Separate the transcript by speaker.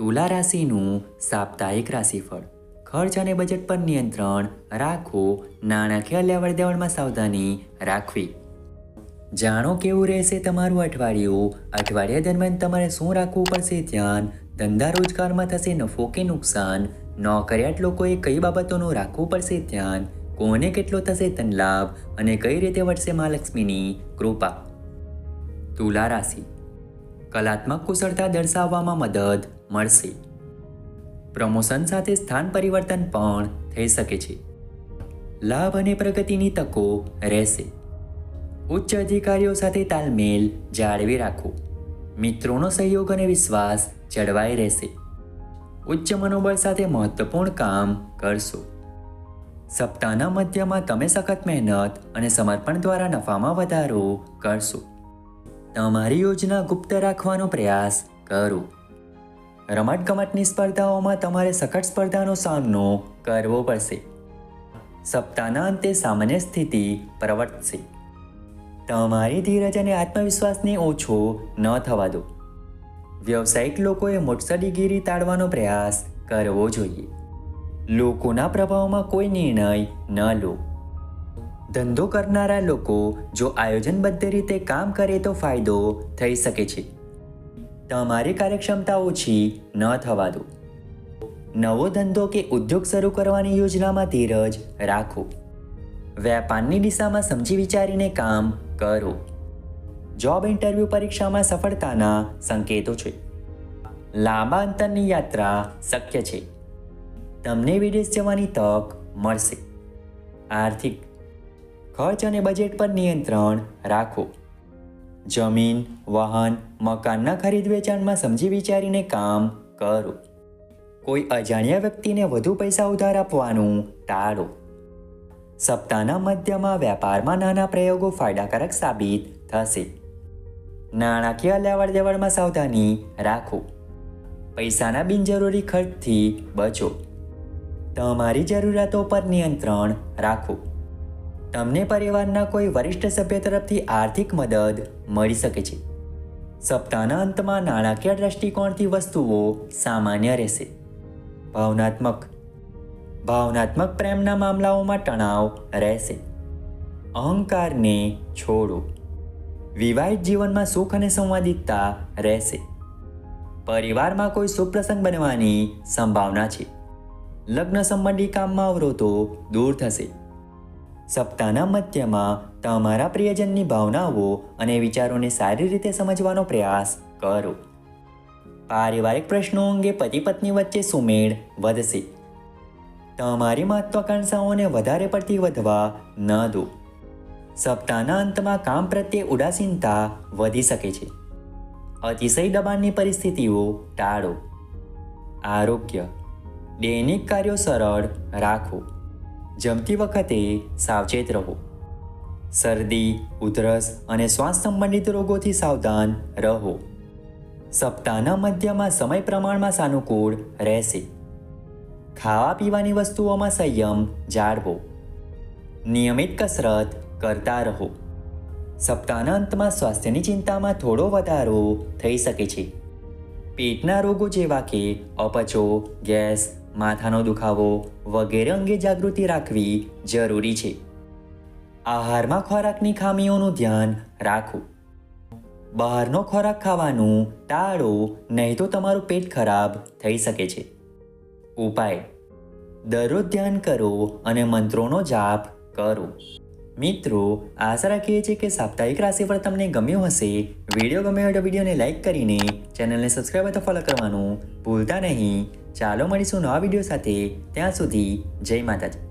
Speaker 1: તુલા રાશિનું સાપ્તાહિક રાશિફળ. ખર્ચ અને બજેટ પર નિયંત્રણ રાખો નાણાકીય લેવડ દેવડમાં સાવધાની રાખવી. જાણો કેવું રહેશે તમારું અઠવાડિયું. અઠવાડિયા દરમિયાન તમારે શું રાખવું પડશે ધ્યાન? ધંધા રોજગારમાં થશે નફો કે નુકસાન? નોકરિયાત લોકોએ કઈ બાબતોનું રાખવું પડશે ધ્યાન? કોને કેટલો થશે ધન લાભ? અને કઈ રીતે વધશે મહાલક્ષ્મીની કૃપા? તુલા રાશિ. કલાત્મક કુશળતા દર્શાવવામાં મદદ. મળશે. પ્રમોશન સાથે સ્થાન પરિવર્તન પણ થઈ શકે છે. લાભ અને પ્રગતિની તકો રહેશે. ઉચ્ચ અધિકારીઓ સાથે તાલમેલ જાળવી રાખો. મિત્રોનો સહયોગ અને વિશ્વાસ જળવાઈ રહેશે. ઉચ્ચ મનોબળ સાથે મહત્વપૂર્ણ કામ કરશો. સપ્તાહના મધ્યમાં તમે સખત મહેનત અને સમર્પણ દ્વારા નફામાં વધારો કરશો. તમારી યોજના ગુપ્ત રાખવાનો પ્રયાસ કરો. રમતગમતની સ્પર્ધાઓમાં તમારે સખત સ્પર્ધાનો સામનો કરવો પડશે. સપ્તાહના અંતે સામાન્ય સ્થિતિ પ્રવર્તશે. તમારી ધીરજ અને આત્મવિશ્વાસને ઓછો ન થવા દો. વ્યવસાયિક લોકોએ મોટસડીગીરી ટાળવાનો પ્રયાસ કરવો જોઈએ. લોકોના પ્રભાવમાં કોઈ નિર્ણય ન લો. ધંધો કરનારા લોકો જો આયોજનબદ્ધ રીતે કામ કરે તો ફાયદો થઈ શકે છે. તમારી કાર્યક્ષમતા ઓછી ન થવા દો નવો ધંધો કે ઉદ્યોગ શરૂ કરવાની યોજનામાં ધીરજ રાખો. વેપારની દિશામાં સમજી વિચારીને કામ કરો. જોબ ઇન્ટરવ્યૂ પરીક્ષામાં સફળતાના સંકેતો છે. લાંબા અંતરની યાત્રા શક્ય છે. તમને વિદેશ જવાની તક મળશે. આર્થિક ખર્ચ અને બજેટ પર નિયંત્રણ રાખો. જમીન, વાહન મકાનના ખરીદ વેચાણમાં સમજી વિચારીને કામ કરો. કોઈ અજાણ્યા વ્યક્તિને વધુ પૈસા ઉધાર આપવાનું ટાળો. સપ્તાહના મધ્યમાં વેપારમાં નાના પ્રયોગો ફાયદાકારક સાબિત થશે. નાણાકીય લેવડ દેવડમાં સાવધાની રાખો. પૈસાના બિનજરૂરી ખર્ચથી બચો. તમારી જરૂરિયાતો પર નિયંત્રણ રાખો. તમને પરિવારના કોઈ વરિષ્ઠ સભ્ય તરફથી આર્થિક મદદ મળી શકે છે. સપ્તાહના અંતમાં નાણાકીય દ્રષ્ટિકોણથી વસ્તુઓ સામાન્ય રહેશે. ભાવનાત્મક ભાવનાત્મક પ્રેમના મામલાઓમાં તણાવ રહેશે. અહંકારને છોડો. વિવાહિત જીવનમાં સુખ અને સંવાદિતતા રહેશે. પરિવારમાં કોઈ સુપ્રસંગ બનવાની સંભાવના છે. લગ્ન સંબંધી કામમાં અવરોધો દૂર થશે. સપ્તાહના મધ્યમાં તમારા પ્રિયજનની ભાવનાઓ અને વિચારોને સારી રીતે સમજવાનો પ્રયાસ કરો. પારિવારિક પ્રશ્નો અંગે પતિ પત્ની વચ્ચે સુમેળ વધશે. તમારી મહત્વાકાંક્ષાઓને વધારે પડતી વધવા ન દો. સપ્તાહના અંતમાં કામ પ્રત્યે ઉદાસીનતા વધી શકે છે. અતિશય દબાણની પરિસ્થિતિઓ ટાળો. આરોગ્ય. દૈનિક કાર્યો સરળ રાખો. જમતી વખતે સાવચેત રહો. શરદી, ઉધરસ અને શ્વાસ સંબંધિત રોગોથી સાવધાન રહો. સપ્તાહના મધ્યમાં સમય પ્રમાણમાં સાનુકૂળ રહેશે. ખાવા પીવાની વસ્તુઓમાં સંયમ જાળવો. નિયમિત કસરત કરતા રહો. સપ્તાહના અંતમાં સ્વાસ્થ્યની ચિંતામાં થોડો વધારો થઈ શકે છે. પેટના રોગો જેવા કે અપચો, ગેસ માથાનો દુખાવો વગેરે અંગે જાગૃતિ રાખવી જરૂરી છે. આહારમાં ખોરાકની ખામીઓનું ધ્યાન રાખો બહારનો ખોરાક ખાવાનું ટાળો, નહીં તો તમારું પેટ ખરાબ થઈ શકે છે. ઉપાય. દરરોજ ધ્યાન કરો અને મંત્રોનો જાપ કરો. મિત્રો, આશા રાખીએ છીએ કે સાપ્તાહિક રાશિફળ તમને ગમ્યું હશે. વીડિયો ગમ્યો હોય તો વિડીયોને લાઇક કરીને ચેનલને સબસ્ક્રાઈબ અથવા ફોલો કરવાનું ભૂલતા નહીં. ચાલો મળીશું નવા વીડિયો સાથે. ત્યાં સુધી જય માતાજી.